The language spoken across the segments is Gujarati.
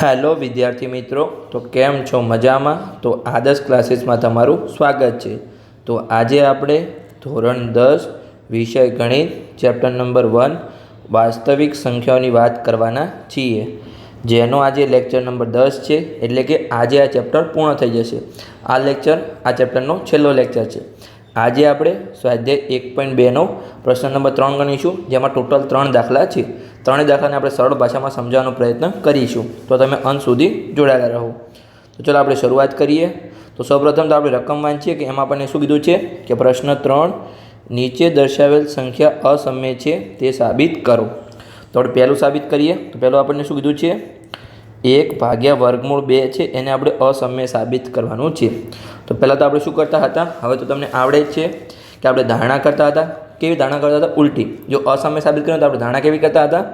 હેલો વિદ્યાર્થી મિત્રો, તો કેમ છો? મજામાં? તો આદર્શ ક્લાસીસમાં તમારું સ્વાગત છે. તો આજે આપણે ધોરણ દસ, વિષય ગણિત, ચેપ્ટર નંબર વન, વાસ્તવિક સંખ્યાઓની વાત કરવાના છીએ. જેનો આજે લેક્ચર નંબર દસ છે, એટલે કે આજે આ ચેપ્ટર પૂર્ણ થઈ જશે. આ લેક્ચર, આ ચેપ્ટરનો છેલ્લો લેક્ચર છે. આજે આપણે સ્વાધ્યાય એક પોઈન્ટ બેનો પ્રશ્ન નંબર ત્રણ ગણીશું, જેમાં ટોટલ ત્રણ દાખલા છે. ત્રણેય દાખલાને આપણે સરળ ભાષામાં સમજાવવાનો પ્રયત્ન કરીશું. તો તમે અંત સુધી જોડાયેલા રહો. તો ચલો આપણે શરૂઆત કરીએ. તો સૌપ્રથમ તો આપણે રકમ વાંચીએ કે એમાં આપણને શું કીધું છે? કે પ્રશ્ન ત્રણ, નીચે દર્શાવેલ સંખ્યા અસમ્ય છે, તે સાબિત કરો. તો આપણે પહેલું સાબિત કરીએ. તો પહેલું આપણને શું કીધું છે? એક ભાગ્યા વર્ગમૂળ બે છે, એને આપણે અસમ્ય સાબિત કરવાનું છે. તો પહેલાં તો આપણે શું કરતા હતા? હવે તો તમને આવડે જ છે કે આપણે ધારણા કરતા હતા. કેવી ધારણા કરતા હતા? ઉલટી. જો અસમ્ય સાબિત કરીએ તો આપણે ધારણા કેવી કરતા હતા?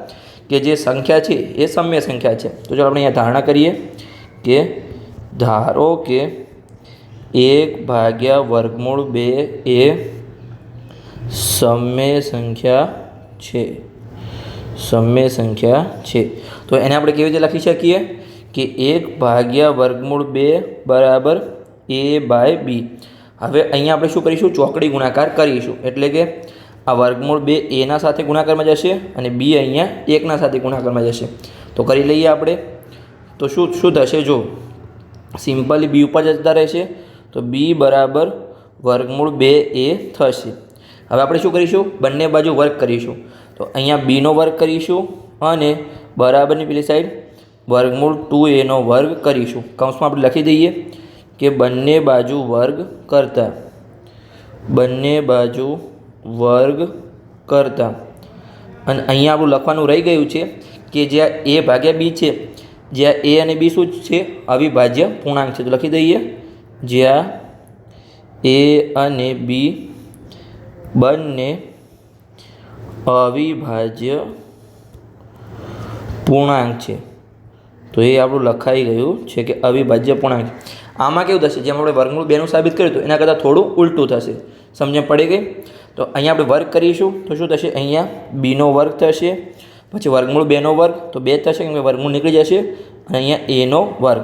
કે જે સંખ્યા છે, એ સમ્ય સંખ્યા છે. તો ચાલો આપણે અહીંયા ધારણા કરીએ કે ધારો કે એક ભાગ્યા વર્ગમૂળ બે એ સમ્ય સંખ્યા છે. સમ્ય સંખ્યા છે. તો એને આપણે કેવી રીતે લખી શકીએ? કે એક ભાગ્યા વર્ગમૂળ બે બરાબર એ બાય બી. હવે અહીંયા આપણે શું કરીશું? ચોકડી ગુણાકાર કરીશું. એટલે કે આ વર્ગમૂળ બે એના સાથે ગુણાકારમાં જશે અને બી અહીંયા એકના સાથે ગુણાકારમાં જશે. તો કરી લઈએ આપણે. તો શું શું થશે? જો, સિમ્પલી બી ઉપર જતા રહેશે. તો બી બરાબર વર્ગમૂળ બે એ થશે. હવે આપણે શું કરીશું? બંને બાજુ વર્ક કરીશું. તો અહીંયા બીનો વર્ગ કરીશું અને બરાબરની પેલી સાઈડ વર્ગમૂળ ટુ એનો વર્ગ કરીશું. કૌંસમાં આપણે લખી દઈએ કે બંને બાજુ વર્ગ કરતા. બંને બાજુ વર્ગ કરતા. અને અહીંયા આપણું લખવાનું રહી ગયું છે કે જ્યાં એ ભાગ્યા બી છે જ્યાં એ અને બી શું છે, અવિભાજ્ય પૂર્ણાંક છે. તો લખી દઈએ. જ્યાં એ અને બી બંને અવિભાજ્ય પૂર્ણાંક છે. તો એ આપણું લખાઈ ગયું છે કે અવિભાજ્ય પૂર્ણાંક આમાં કેવું થશે? જેમ આપણે વર્ગમૂળ બેનું સાબિત કર્યું હતું, એના કરતાં થોડું ઉલટું થશે. સમજણ પડી ગઈ? તો અહીંયા આપણે વર્ગ કરીશું. તો શું થશે? અહીંયા બીનો વર્ગ થશે. પછી વર્ગમૂળ બેનો વર્ગ. તો બે થશે કેમ કે વર્ગમૂળ નીકળી જશે. અને અહીંયા એનો વર્ગ.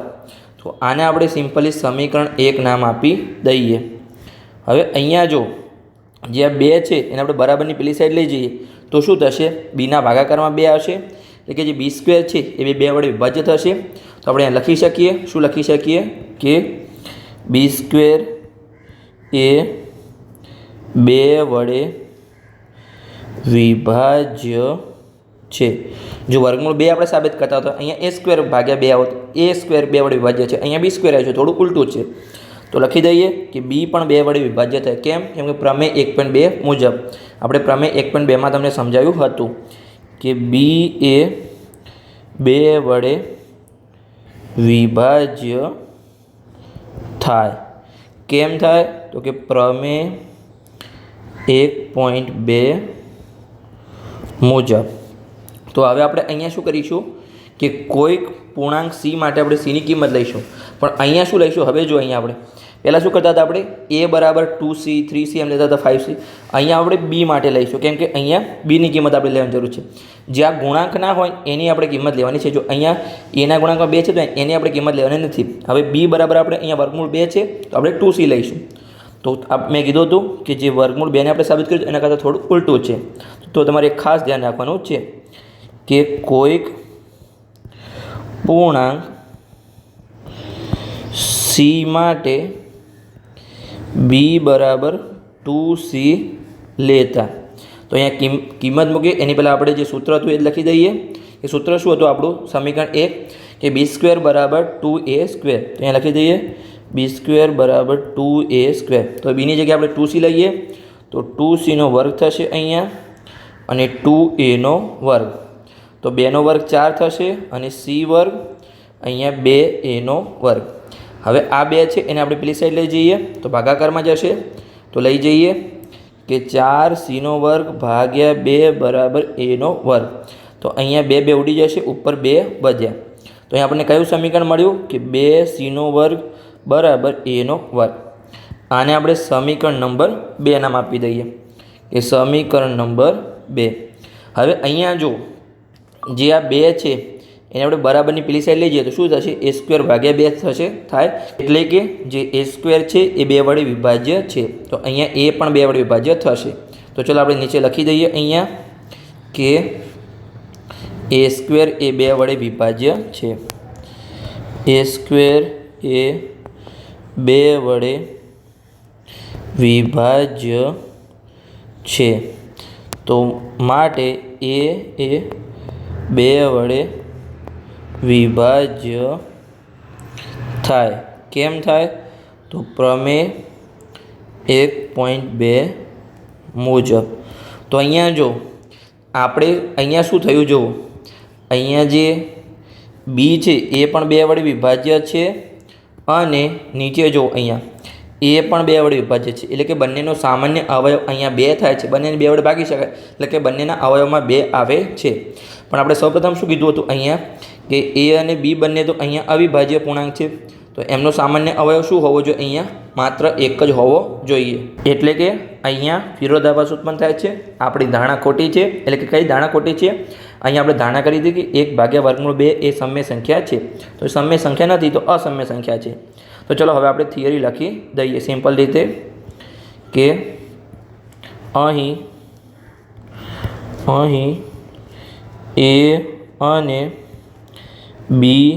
તો આને આપણે સિમ્પલી સમીકરણ એક નામ આપી દઈએ. હવે અહીંયા જો, જે આ બે છે, એને આપણે બરાબરની પેલી સાઈડ લઈ જઈએ. તો શું થશે? બીના ભાગાકારમાં બે આવશે. એટલે કે જે બી સ્ક્વેર છે, એ બે વડે વિભાજ્ય થશે. તો આપણે અહીંયા લખી શકીએ. શું લખી શકીએ? કે બી સ્ક્વેર એ બે વડે વિભાજ્ય છે. જો વર્ગમૂળ બે આપણે સાબિત કરતા હતા અહીંયા એ સ્ક્વેર ભાગ્યા બે આવો એ સ્ક્વેર બે વડે વિભાજ્ય છે. અહીંયા બી સ્ક્વેર આવ્યું છે થોડું ઉલટું છે. તો લખી દઈએ કે બી પણ બે વડે વિભાજ્ય થાય. કેમ? કેમ કે પ્રમેય એક પોઈન્ટ બે મુજબ. આપણે પ્રમેય એક પોઈન્ટ બેમાં તમને સમજાવ્યું હતું કે બી એ બે વડે વિભાજ્ય થાય. કેમ થાય? તો કે પ્રમેય એક પોઈન્ટ બે મુજબ. તો હવે આપણે અહીંયા શું કરીશું કે કોઈક પૂર્ણાંક સી માટે આપણે સીની કિંમત લઈશું. પણ અહીંયા શું લઈશું? હવે જો અહીંયા આપણે. પહેલાં શું કરતા હતા આપણે? એ બરાબર ટુ સી થ્રી સી એમ લેતા હતા ફાઇવ સી અહીંયા આપણે બી માટે લઈશું. કેમ કે અહીંયા બીની કિંમત આપણે લેવાની જરૂર છે. જ્યાં ગુણાંક ના હોય, એની આપણે કિંમત લેવાની છે. જો અહીંયા એના ગુણાંકમાં બે છે, તો એની આપણે કિંમત લેવાની નથી. હવે બી બરાબર આપણે અહીંયા વર્ગમૂળ બે છે, તો આપણે ટુ સી લઈશું. તો મેં કીધું હતું કે જે વર્ગમૂળ બેને આપણે સાબિત કર્યું એના કરતાં થોડું ઉલટું છે. તો તમારે ખાસ ધ્યાન રાખવાનું છે કે કોઈક પૂર્ણાંક સી માટે બી બરાબર ટુ સી લેતા. તો અહીંયા કિંમ, કિંમત મૂકીએ. એની પહેલાં આપણે જે સૂત્ર હતું એ લખી દઈએ. એ સૂત્ર શું હતું આપણું? સમીકરણ એક કે બી સ્ક્વેર બરાબર ટુ એ સ્ક્વેર તો અહીંયા લખી દઈએ. બી સ્ક્વેર બરાબર ટુ એ સ્ક્વેર. તો બીની જગ્યાએ આપણે ટુ સી લઈએ, તો ટુ સીનો વર્ગ થશે અહીંયા અને ટુ એનો વર્ગ. તો બેનો વર્ગ ચાર થશે અને સી વર્ગ અહીંયા બે એનો વર્ગ. હવે આ બે છે, એને આપણે પેલી સાઈડ લઈ જઈએ, તો ભાગાકારમાં જશે. તો લઈ જઈએ કે ચાર સીનો વર્ગ ભાગ્યા બે બરાબર એનો વર્ગ. તો અહીંયા બે બે ઉડી જશે, ઉપર બે વધ્યા. તો અહીંયા આપણને કયું સમીકરણ મળ્યું? કે બે સીનો વર્ગ બરાબર એનો વર્ગ આને આપણે સમીકરણ નંબર બે નામ આપી દઈએ. કે સમીકરણ નંબર બે. હવે અહીંયા જો જે આ બે છે, એને આપણે બરાબરની પેલી સાઈડ લઈ જઈએ તો શું થશે? એ સ્ક્વેર ભાગ્યા બે થશે, થાય. એટલે કે જે એ સ્ક્વેર છે, એ બે વડે વિભાજ્ય છે. તો અહીંયા એ પણ બે વડે વિભાજ્ય થશે. તો ચલો આપણે નીચે લખી દઈએ અહીંયા કે એ સ્ક્વેર એ બે વડે વિભાજ્ય છે. એ સ્ક્વેર એ બે વડે વિભાજ્ય છે. તો માટે એ એ બે વડે વિભાજ્ય થાય. કેમ થાય? તો પ્રમેય એક પોઈન્ટ બે મુજબ. તો અહીંયા જો, આપણે અહીંયા શું થયું? જુઓ. અહીંયા જે બી છે, એ પણ બે વડે વિભાજ્ય છે. અને નીચે જો અહીંયા, એ પણ બે વડે વિભાજ્ય છે. એટલે કે બંનેનો સામાન્ય અવયવ અહીંયા બે થાય છે. બંનેને બે વડે ભાગી શકાય. એટલે કે બંનેના અવયવમાં બે આવે છે. પણ આપણે સૌપ્રથમ શું કીધું હતું અહીંયા? કે એ અને બી બંને તો અહીંયા અવિભાજ્ય પૂર્ણાંક છે. તો એમનો સામાન્ય અવયવ શું હોવો જોઈએ? અહીંયા માત્ર એક જ હોવો જોઈએ. એટલે કે અહીંયા વિરોધાભાસ ઉત્પન્ન થાય છે, આપણી ધારણા ખોટી છે, એટલે કે કઈ ધારણા ખોટી છે? અહીંયા આપણે ધારણા કરી હતી કે એક ભાગ્યા વર્ગમૂળ બે એ સમય સંખ્યા છે. તો સમય સંખ્યા નથી તો અસમય સંખ્યા છે. તો ચલો હવે આપણે થિયરી લખી દઈએ સિમ્પલ રીતે કે અહીં અહીં એ અને બી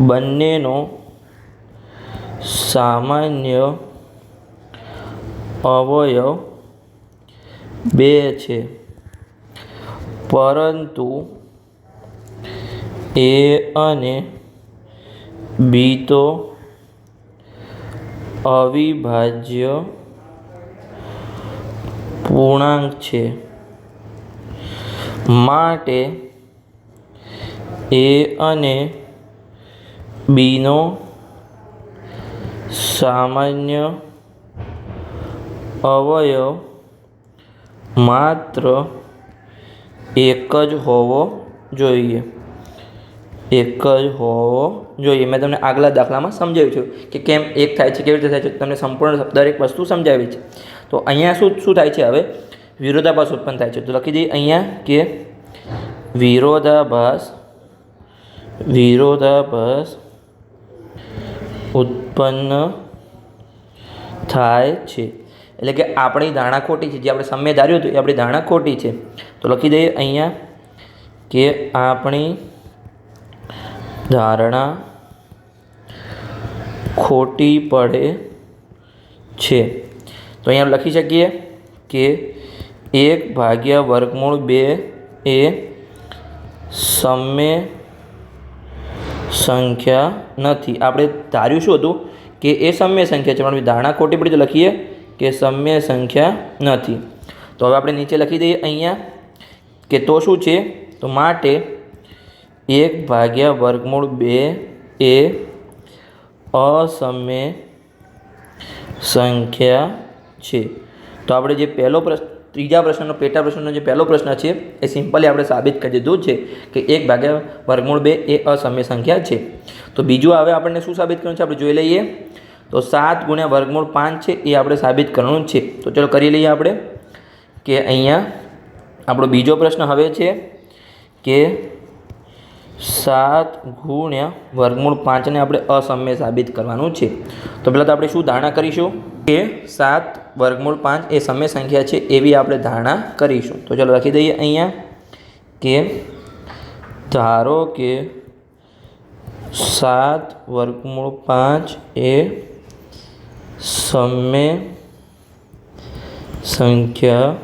બંનેનો સામાન્ય અવયવ બે છે. પરંતુ એ અને બી તો અવિભાજ્ય પૂર્ણાંક છે. માટે એ અને બીનો સામાન્ય અવયવ માત્ર એક જ હોવો જોઈએ. એક જ હોવો જોઈએ. મેં તમને આગલા દાખલામાં સમજાવ્યું છે કે કેમ એક થાય છે, કેવી રીતે થાય છે, તમને સંપૂર્ણ દરેક વસ્તુ સમજાવી છે. તો અહીંયા શું શું થાય છે હવે? વિરોધાભાસ ઉત્પન્ન થાય છે. તો લખી દઈએ અહીંયા કે વિરોધાભાસ વિરોધાભાસ ઉત્પન્ન થાય છે. એટલે કે આપણી ધારણા ખોટી છે. જે આપણે સમય ધાર્યું હતું એ આપણી ધારણા ખોટી છે. તો લખી દઈએ અહીંયા કે આપણી ધારણા ખોટી પડે છે. તો અહીંયા લખી શકીએ કે એક ભાગ્યા વર્ગમૂળ બે એ સમય સંખ્યા નથી. આપણે ધાર્યું શું હતું? કે એ સમ્ય સંખ્યા છે. પણ ધારણા ખોટી પડી લખીએ કે સમ્ય સંખ્યા નથી. તો હવે આપણે નીચે લખી દઈએ અહીંયા કે તો શું છે? તો માટે એક ભાગ્યા વર્ગમૂળ બે એ અસમ્ય સંખ્યા છે. તો આપણે જે પહેલો પ્રશ્ન ત્રીજા પ્રશ્નનો, પેટા પ્રશ્નનો જે પહેલો પ્રશ્ન છે, એ સિમ્પલી આપણે સાબિત કરી દીધું છે કે એક ભાગ્યા વર્ગમૂળ બે એ અસમય સંખ્યા છે. તો બીજું હવે આપણને શું સાબિત કરવાનું છે? આપણે જોઈ લઈએ. તો સાત ગુણ્યા વર્ગમૂળ પાંચ છે, એ આપણે સાબિત કરવાનું છે. તો ચલો કરી લઈએ આપણે કે અહીંયા આપણો બીજો પ્રશ્ન હવે છે કે સાત ગુણ્યા વર્ગમૂળ પાંચને આપણે અસમ્ય સાબિત કરવાનું છે. તો પહેલાં તો આપણે શું ધારણા કરીશું? કે સાત વર્ગમૂળ પાંચ એ સમય સંખ્યા છે એવી આપણે ધારણા કરીશું. તો ચાલો લખી દઈએ અહીંયા કે ધારો કે સાત વર્ગમૂળ પાંચ એ સમય સંખ્યા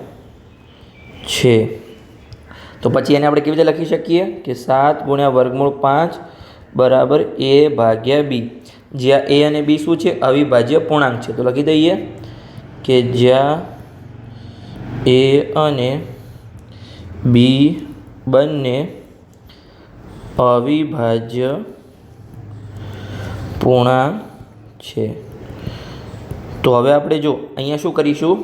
છે. તો પછી એને આપણે કેવી રીતે લખી શકીએ? કે સાત ગુણ્યા વર્ગમૂળ પાંચ બરાબર એ ભાગ્યા બી. જ્યાં એ અને બી શું છે? અવિભાજ્ય પૂર્ણાંક છે. તો લખી દઈએ. કે જ્યાં એ અને બી બંને અવિભાજ્ય પૂર્ણાંક છે. તો હવે આપણે જો અહીંયા શું કરીશું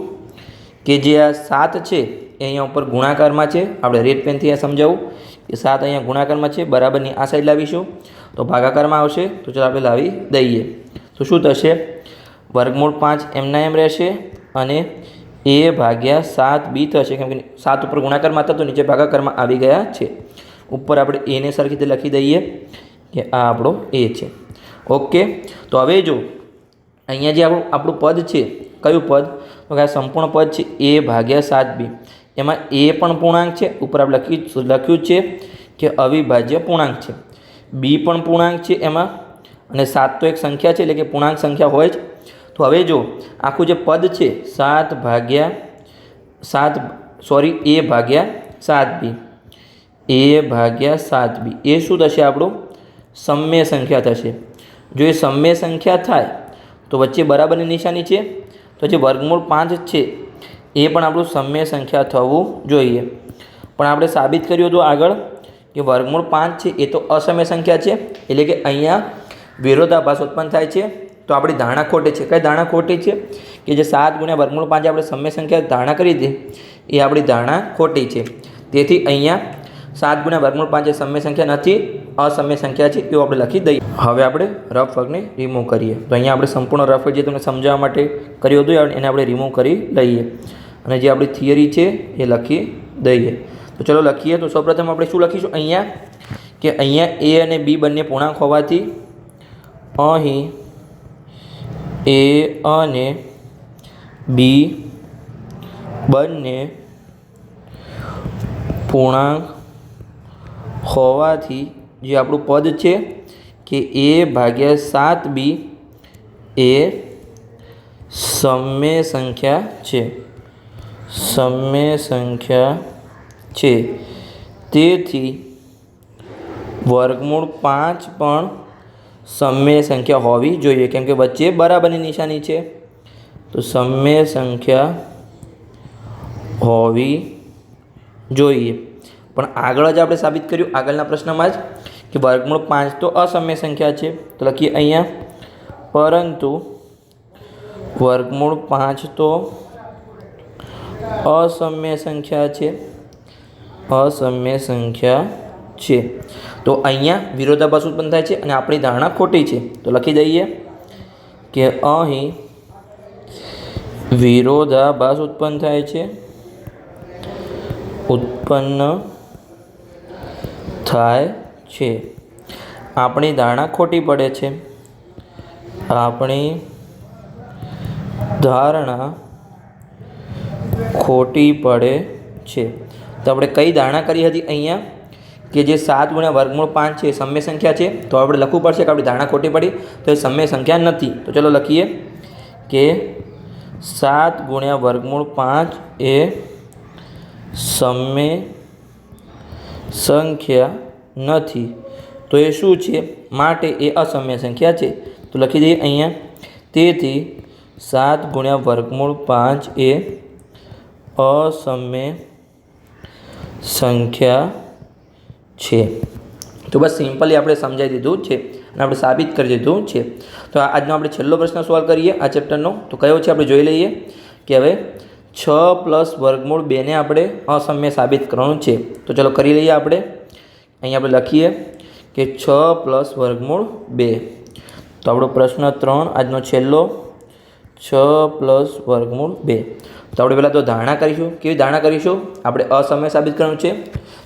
કે જે આ સાત છે એ અહીંયા ઉપર ગુણાકારમાં છે. આપણે રેડ પેનથી આ સમજાવું કે સાત અહીંયા ગુણાકારમાં છે, બરાબરની આ સાઈડ લાવીશું. તો ભાગાકારમાં આવશે. તો ચાલો આપણે લાવી દઈએ. તો શું થશે? વર્ગમૂળ પાંચ એમના એમ રહેશે અને એ ભાગ્યા સાત બી થશે. કેમ કે સાત ઉપર ગુણાકારમાં હતા તો નીચે ભાગાકારમાં આવી ગયા છે. ઉપર આપણે એને સરખી રીતે લખી દઈએ કે આ આપણો એ છે. ઓકે, તો હવે જો અહીંયા જે આપણું આપણું પદ છે, કયું પદ? તો કે આ સંપૂર્ણ પદ છે એ ભાગ્યા સાત બી. એમાં એ પણ પૂર્ણાંક છે. ઉપર આપણે લખી લખ્યું છે કે અવિભાજ્ય પૂર્ણાંક છે. બી પણ પૂર્ણાંક છે એમાં અને સાત તો એક સંખ્યા છે, એટલે કે પૂર્ણાંક સંખ્યા હોય જ. તો હવે જો, આખું જે પદ છે, સાત ભાગ્યા સાત સોરી એ ભાગ્યા સાત બી. એ ભાગ્યા સાત બી. એ શું થશે આપણું? સમય સંખ્યા થશે. જો એ સમ્ય સંખ્યા થાય, તો વચ્ચે બરાબરની નિશાની છે. તો જે વર્ગમૂળ પાંચ છે, એ પણ આપણું સમ્ય સંખ્યા થવું જોઈએ. પણ આપણે સાબિત કર્યું હતું આગળ કે વર્ગમૂળ પાંચ છે, એ તો અસમ્ય સંખ્યા છે. એટલે કે અહીંયા વિરોધાભાસ ઉત્પન્ન થાય છે. તો આપણી ધારણા ખોટી છે. કઈ ધારણા ખોટી છે? કે જે સાત ગુણ્યા વર્ગમૂળ પાંચ આપણે સમય સંખ્યા ધારણા કરી હતી, એ આપણી ધારણા ખોટી છે. તેથી અહીંયા સાત ગુણ્યા વર્ગમૂળ પાંચ એ સમય સંખ્યા નથી, અસમય સંખ્યા છે, એવું આપણે લખી દઈએ. હવે આપણે રફ વર્ગને રિમૂવ કરીએ. તો અહીંયા આપણે સંપૂર્ણ રફ જે તમને સમજાવવા માટે કર્યું હતું, એને આપણે રિમૂવ કરી લઈએ. અને જે આપણી થિયરી છે, એ લખી દઈએ. તો ચલો લખીએ. તો સૌપ્રથમ આપણે શું લખીશું? અહીંયા, કે અહીંયા એ અને બી બંને પૂર્ણાંક હોવાથી અહીં એ અને બી બંને પૂર્ણાંક હોવાથી જે આપણું પદ છે કે એ ભાગ્યા સાત બી એ સમય સંખ્યા છે. સમય સંખ્યા છે. તેથી વર્ગમૂળ પાંચ પણ સમય સંખ્યા હોવી જોઈએ. કેમ કે વચ્ચે બરાબરની નિશાની છે. તો સમય સંખ્યા હોવી જોઈએ. પણ આગળ જ આપણે સાબિત કર્યું આગળના પ્રશ્નમાં જ કે વર્ગમૂળ પાંચ તો અસમ્ય સંખ્યા છે. તો લખીએ અહીંયા. પરંતુ વર્ગમૂળ પાંચ તો અસમ્ય સંખ્યા છે. અસમ્ય સંખ્યા છે. તો અહીંયા વિરોધાભાસ ઉત્પન્ન થાય છે અને આપણી ધારણા ખોટી છે. તો લખી દઈએ કે અહીં વિરોધાભાસ ઉત્પન્ન થાય છે. ઉત્પન્ન થાય છે. આપણી ધારણા ખોટી પડે છે. આપણી ધારણા ખોટી પડે છે. તો આપણે કઈ ધારણા કરી હતી અહીંયા? કે જે સાત ગુણ્યા વર્ગમૂળ પાંચ છે એ સમય સંખ્યા છે. તો આપણે લખવું પડશે કે આપણી ધારણા ખોટી પડી, તો એ સમય સંખ્યા નથી. તો ચલો લખીએ કે સાત ગુણ્યા વર્ગમૂળ પાંચ એ સમય સંખ્યા નથી. તો એ શું છે? માટે એ અસમય સંખ્યા છે. તો લખી દઈએ અહીંયા. તેથી સાત ગુણ્યા વર્ગમૂળ પાંચ એ અસમય સંખ્યા છે. તો બસ સિમ્પલી આપણે સમજાવી દીધું છે અને આપણે સાબિત કરી દીધું છે. તો આજનો આપણે છેલ્લો પ્રશ્ન સોલ્વ કરીએ આ ચેપ્ટરનો. તો કયો છે આપણે જોઈ લઈએ કે હવે છ પ્લસ વર્ગમૂળ બેને આપણે અસમ્ય સાબિત કરવાનું છે. તો ચલો કરી લઈએ આપણે. અહીં આપણે લખીએ કે છ પ્લસ વર્ગમૂળ બે. તો આપણો પ્રશ્ન ત્રણ આજનો છેલ્લો. છ પ્લસ વર્ગમૂળ બે. તો આપણે પહેલાં તો ધારણા કરીશું. કેવી ધારણા કરીશું? આપણે અસમય સાબિત કરવાનું છે.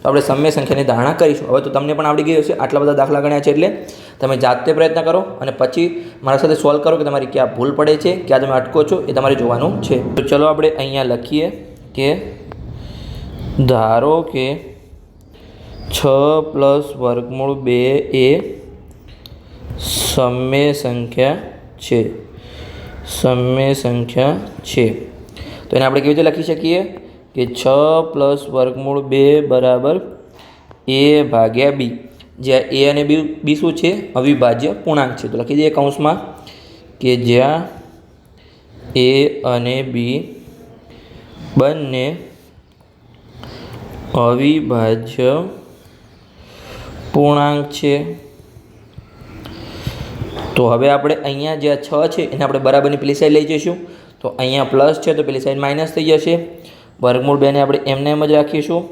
તો આપણે સમય સંખ્યાની ધારણા કરીશું. હવે તો તમને પણ આવડી ગયું હશે. આટલા બધા દાખલા ગણ્યા છે એટલે તમે જાતે પ્રયત્ન કરો અને પછી મારા સાથે સોલ્વ કરો કે તમારી ક્યાં ભૂલ પડે છે, ક્યાં તમે અટકો છો એ તમારે જોવાનું છે. તો ચલો આપણે અહીંયા લખીએ કે ધારો કે છ પ્લસ વર્ગમૂળ બે એ સમય સંખ્યા છે. સમય સંખ્યા છે. તો એને આપણે કેવી રીતે લખી શકીએ? કે છ પ્લસ વર્ગમૂળ બે બરાબર એ ભાગ્યા બી. જ્યાં એ અને બી બી શું છે? અવિભાજ્ય પૂર્ણાંક છે. તો લખી દઈએ કૌંસમાં કે જ્યાં એ અને બી બંને અવિભાજ્ય પૂર્ણાંક છે. તો હવે આપણે અહીંયા જ્યાં છ છે, એને આપણે બરાબરની પેલી સાઈડ લઈ જઈશું. તો અહીંયા પ્લસ છે તો પેલી સાઈડ માઇનસ થઈ જશે. વર્ગમૂળ બેને આપણે એમને એમ જ રાખીશું.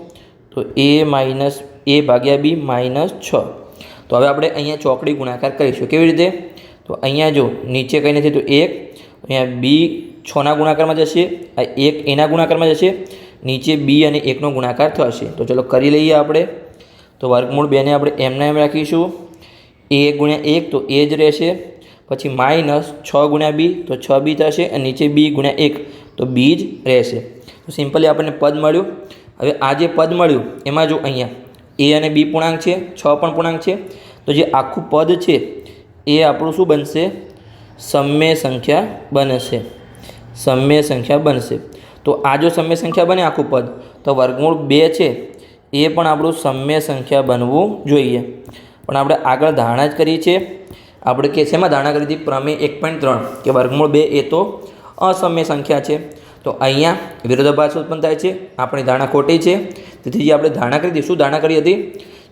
તો એ માઇનસ એ ભાગ્યા બી માઇનસ છ. તો હવે આપણે અહીંયા ચોકડી ગુણાકાર કરીશું. કેવી રીતે? તો અહીંયા જો નીચે કંઈ નથી તો એક. અહીંયા બી છના ગુણાકારમાં જશે. આ એક એના ગુણાકારમાં જશે. નીચે બી અને એકનો ગુણાકાર થશે. તો ચલો કરી લઈએ આપણે. તો વર્ગમૂળ બેને આપણે એમને એમ રાખીશું. એ ગુણ્યા એક તો એ જ રહેશે. પછી માઇનસ છ ગુણ્યા બી, તો છ બી થશે અને નીચે બી ગુણ્યા એક. તો બી જ રહેશે. તો સિમ્પલી આપણને પદ મળ્યું. હવે આ જે પદ મળ્યું, એમાં જો અહીંયા એ અને બી પૂર્ણાંક છે, છ પણ પૂર્ણાંક છે, તો જે આખું પદ છે, એ આપણું શું બનશે? સમય સંખ્યા બનશે. સમય સંખ્યા બનશે. તો આ જો સમ્ય સંખ્યા બને આખું પદ, તો વર્ગમૂળ બે છે, એ પણ આપણું સમ્ય સંખ્યા બનવું જોઈએ. પણ આપણે આગળ ધારણા જ કરી છે આપણે કે શેમાં ધારણા કરી હતી પ્રમેય એક પોઈન્ટ ત્રણ કે વર્ગમૂળ બે એ તો અસમ્ય સંખ્યા છે. તો અહીંયા વિરોધાભાસ ઉત્પન્ન થાય છે, આપણી ધારણા ખોટી છે. તેથી જે આપણે ધારણા કરી હતી શું ધારણા કરી હતી?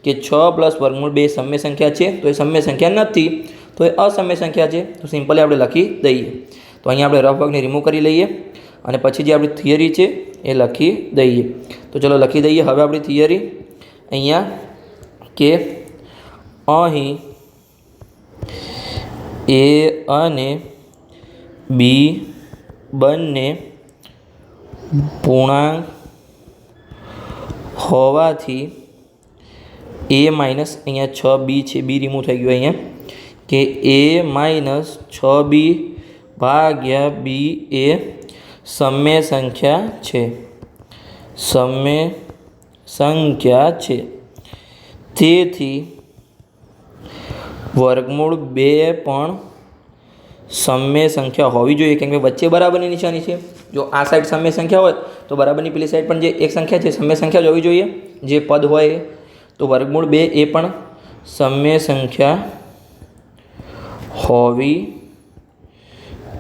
કે છ પ્લસ વર્ગમૂળ બે સમય સંખ્યા છે, તો એ સમય સંખ્યા નથી, તો એ અસમ્ય સંખ્યા છે. તો સિમ્પલી આપણે લખી દઈએ. તો અહીંયા આપણે રફ વર્ગને રિમૂવ કરી લઈએ અને પછી જે આપણી થિયરી છે, એ લખી દઈએ. તો ચલો લખી દઈએ. હવે આપણી થિયરી અહીંયા કે અહીં એ અને બી બંને પૂર્ણાંક હોવાથી એ માઇનસ અહીંયા છ બી છે. બી રિમૂવ થઈ ગયું અહીંયા. કે એ માઇનસ છ બી ભાગ્યા બી એ સમય સંખ્યા છે. સમય સંખ્યા છે. તેથી વર્ગમૂળ બે પણ સમય સંખ્યા હોવી જોઈએ કેમ કે વચ્ચે બરાબરની નિશાની છે. જો આ સાઈડ સમય સંખ્યા હોય તો બરાબરની પેલી સાઈડ પણ જે એક સંખ્યા છે, સમ્ય સંખ્યા જ હોવી જોઈએ. જે પદ હોય તો વર્ગમૂળ બે એ પણ સમય સંખ્યા હોવી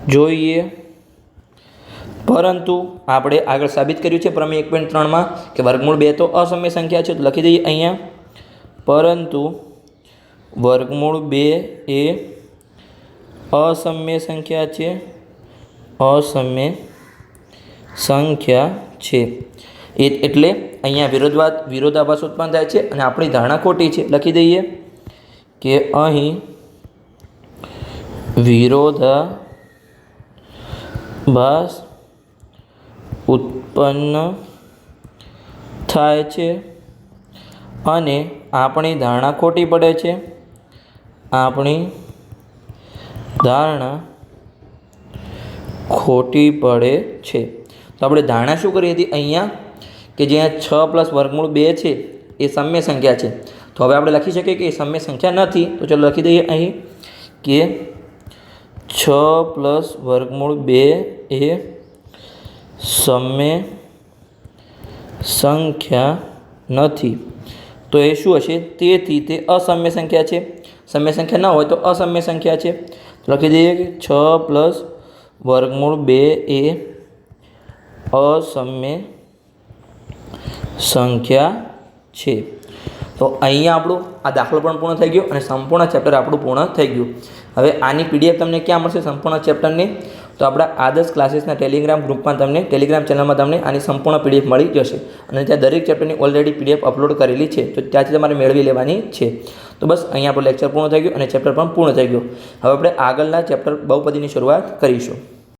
જોઈએ. પરંતુ આપણે આગળ સાબિત કર્યું છે પ્રમેય એક પોઈન્ટ ત્રણમાં કે વર્ગમૂળ બે તો અસમ્ય સંખ્યા છે, તો લખી દઈએ અહીંયા. પરંતુ વર્ગમૂળ બે એ અસમ્ય સંખ્યા છે. અસમ્ય સંખ્યા છે. એ એટલે અહીંયા વિરોધવાદ, વિરોધાભાસ ઉત્પન્ન થાય છે અને આપણી ધારણા ખોટી છે. લખી દઈએ કે અહીં વિરોધાભાસ ઉત્પન્ન થાય છે અને આપણી ધારણા ખોટી પડે છે. આપણી ધારણા ખોટી પડે છે. તો આપણે ધારણા શું કરી હતી અહીંયા? કે જ્યાં છ પ્લસ વર્ગમૂળ બે છે, એ સમ્ય સંખ્યા છે. તો હવે આપણે લખી શકીએ કે એ સમય સંખ્યા નથી. તો ચલો લખી દઈએ અહીં કે છ પ્લસ વર્ગમૂળ બે એ સમ્ય સંખ્યા નથી. તો એ શું હશે? તેથી તે અસમ્ય સંખ્યા છે. સમય સંખ્યા ન હોય તો અસમ્ય સંખ્યા છે. લખી દઈએ કે છ પ્લસ વર્ગમૂળ બે એ અસમ્ય સંખ્યા છે. તો અહીંયા આપણું આ દાખલો પણ પૂર્ણ થઈ ગયો અને સંપૂર્ણ ચેપ્ટર આપણું પૂર્ણ થઈ ગયું. હવે આની પીડીએફ તમને ક્યાં મળશે સંપૂર્ણ ચેપ્ટરની? તો આપણા આદર્શ ક્લાસીસના ટેલિગ્રામ ગ્રુપમાં તમને, ટેલિગ્રામ ચેનલમાં તમને આની સંપૂર્ણ પીડીએફ મળી જશે. અને ત્યાં દરેક ચેપ્ટરની ઓલરેડી પીડીએફ અપલોડ કરેલી છે. તો ત્યાંથી તમારે મેળવી લેવાની છે. તો બસ અહીંયા આપણો લેક્ચર પૂર્ણ થઈ ગયો અને ચેપ્ટર પણ પૂર્ણ થઈ ગયું. હવે આપણે આગળના ચેપ્ટર બહુપદીની શરૂઆત કરીશું.